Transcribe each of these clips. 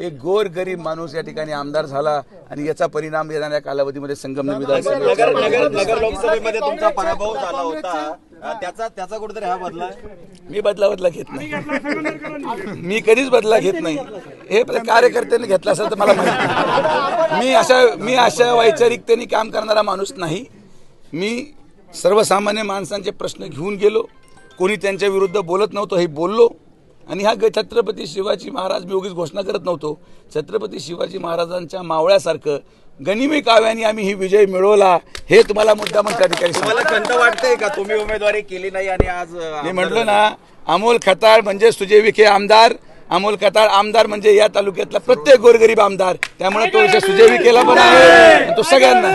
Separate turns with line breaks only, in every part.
एक गोर गरीब माणूस या ठिकाणी आमदार झाला आणि याचा परिणाम येणाऱ्या कालावधीमध्ये संगमनेर
लोकसभेमध्ये तुमचा पराभव झाला होता. त्याचा त्याचा कुठेतरी हा बदला?
मी बदला बदला घेत नाही. मी कधीच बदला घेत नाही. हे कार्यकर्त्यांनी घेतला असेल तर मला माहिती नाही. मी अशा मी अशा वैचारिकतेने काम करणारा माणूस नाही. मी सर्वसामान्य माणसांचे प्रश्न घेऊन गेलो. कोणी त्यांच्या विरुद्ध बोलत नव्हतं हे बोललो. आणि हा ग- छत्रपती शिवाजी महाराज मी उगीच घोषणा करत नव्हतो. छत्रपती शिवाजी महाराजांच्या मावळ्यासारखं गनिमी काव्याने आम्ही ही विजय मिळवला हे तुम्हाला मुद्दा त्या ठिकाणी सांगतो.
तुम्हाला खंत वाटते का? तुम्ही उमेदवारी केली नाही आणि आज
मी म्हटलं ना अमोल खताळ म्हणजे सुजय विखे आमदार अमोल खताळ आमदार म्हणजे या तालुक्यातला प्रत्येक गोरगरीब आमदार. त्यामुळे तो विषय सुजय विखेला पण आहे तो सगळ्यांना.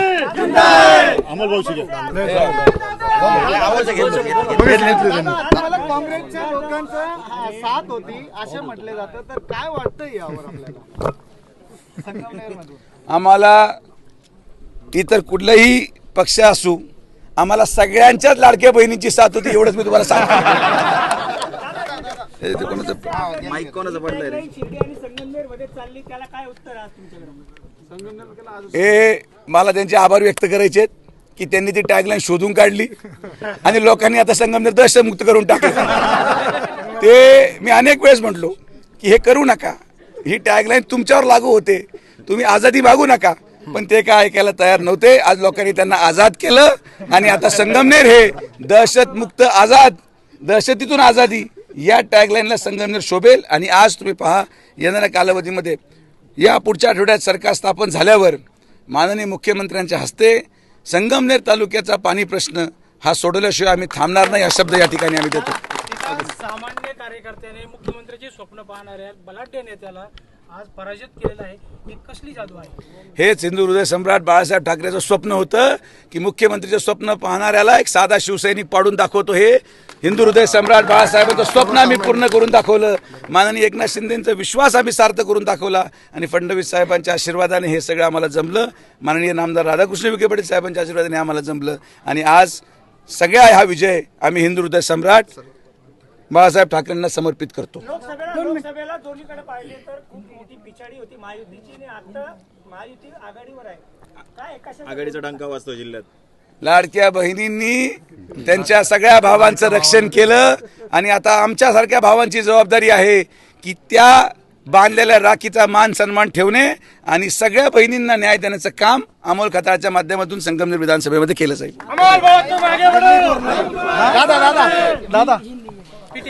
आवाज घेतलं, घेतलं.
मला काँग्रेसच्या लोकांचा साथ होती असे म्हटले जातं. तर काय वाटतं यावर आपल्याला?
आम्हाला इतर कुठलाही पक्ष असू आम्हाला सगळ्यांच्याच लाडक्या बहिणीची साथ होती एवढंच मी तुम्हाला सांगतो. हे ते कोणाचं-
माईक कोणाचं पडलंय रे?
शिर्डी आणि संगमनेरमध्ये चालली त्याला काय उत्तर आहे आज तुमच्याकडे
हे मला त्यांचे आभार व्यक्त करायचे आहेत. की त्यांनी ती टॅगलाईन शोधून काढली. आणि लोकांनी आता संगमनेर दहशतमुक्त करून टाकलं. ते मी अनेक वेळेस म्हटलो की हे करू नका. ही टॅगलाईन तुमच्यावर लागू होते. तुम्ही आझादी मागू नका. पण ते काय ऐकायला तयार नव्हते. आज लोकांनी त्यांना आझाद केलं. आणि आता संगमनेर हे दहशतमुक्त आझाद दहशतीतून आझादी या टॅगलाईनला संगमनेर शोभेल. आणि आज तुम्ही पहा येणाऱ्या कालावधीमध्ये या पुढच्या आठवड्यात सरकार स्थापन झाल्यावर माननीय मुख्यमंत्र्यांच्या हस्ते संगमनेर तालुक्याचा पाणी प्रश्न हा सोडवल्याशिवाय आम्ही थांबणार नाही हा शब्द या ठिकाणी आम्ही देतो.
सामान्य कार्यकर्त्याने मुख्यमंत्र्यांची स्वप्न पाहणाऱ्या बलाढ्य नेत्याला आज पराजित केलेला आहे ही कसली जादू आहे?
हेच हिंदू हृदय सम्राट बाळासाहेब ठाकरेचं स्वप्न होतं की मुख्यमंत्रीचं स्वप्न पाहणाऱ्याला एक साधा शिवसैनिक पाडून दाखवतो हे. हिंदू हृदय सम्राट बाळासाहेबांचं स्वप्न आम्ही पूर्ण करून दाखवलं. माननीय एकनाथ शिंदेंचा विश्वास आम्ही सार्थ करून दाखवला आणि फडणवीस साहेबांच्या आशीर्वादाने हे सगळं आम्हाला जमलं. माननीय नामदार राधाकृष्ण विखे पाटील साहेबांच्या आशीर्वादाने आम्हाला जमलं. आणि आज सगळ्या हा विजय आम्ही हिंदू हृदय सम्राट बाळासाहेब ठाकरेंना समर्पित करतो.
लोकसभेला लोकसभेला दोन्हीकडे पाहिले तर खूप मोठी पिछाडी होती महायुतीची आणि आता महायुती आघाडीवर आहे. काय कशा
आघाडीचा डंका वाजतो जिल्ह्यात.
लाडक्या बहिणींनी त्यांच्या सगळ्या भावांचं रक्षण केलं आणि आता आमच्यासारख्या भावांची जबाबदारी आहे की त्या बांधलेल्या राखीचा मान सन्मान ठेवणे आणि सगळ्या बहिणींना न्याय देण्याचं काम अमोल खताळच्या माध्यमातून संगमनेर विधानसभेमध्ये केलं जाईल.
दादा दादा दादा.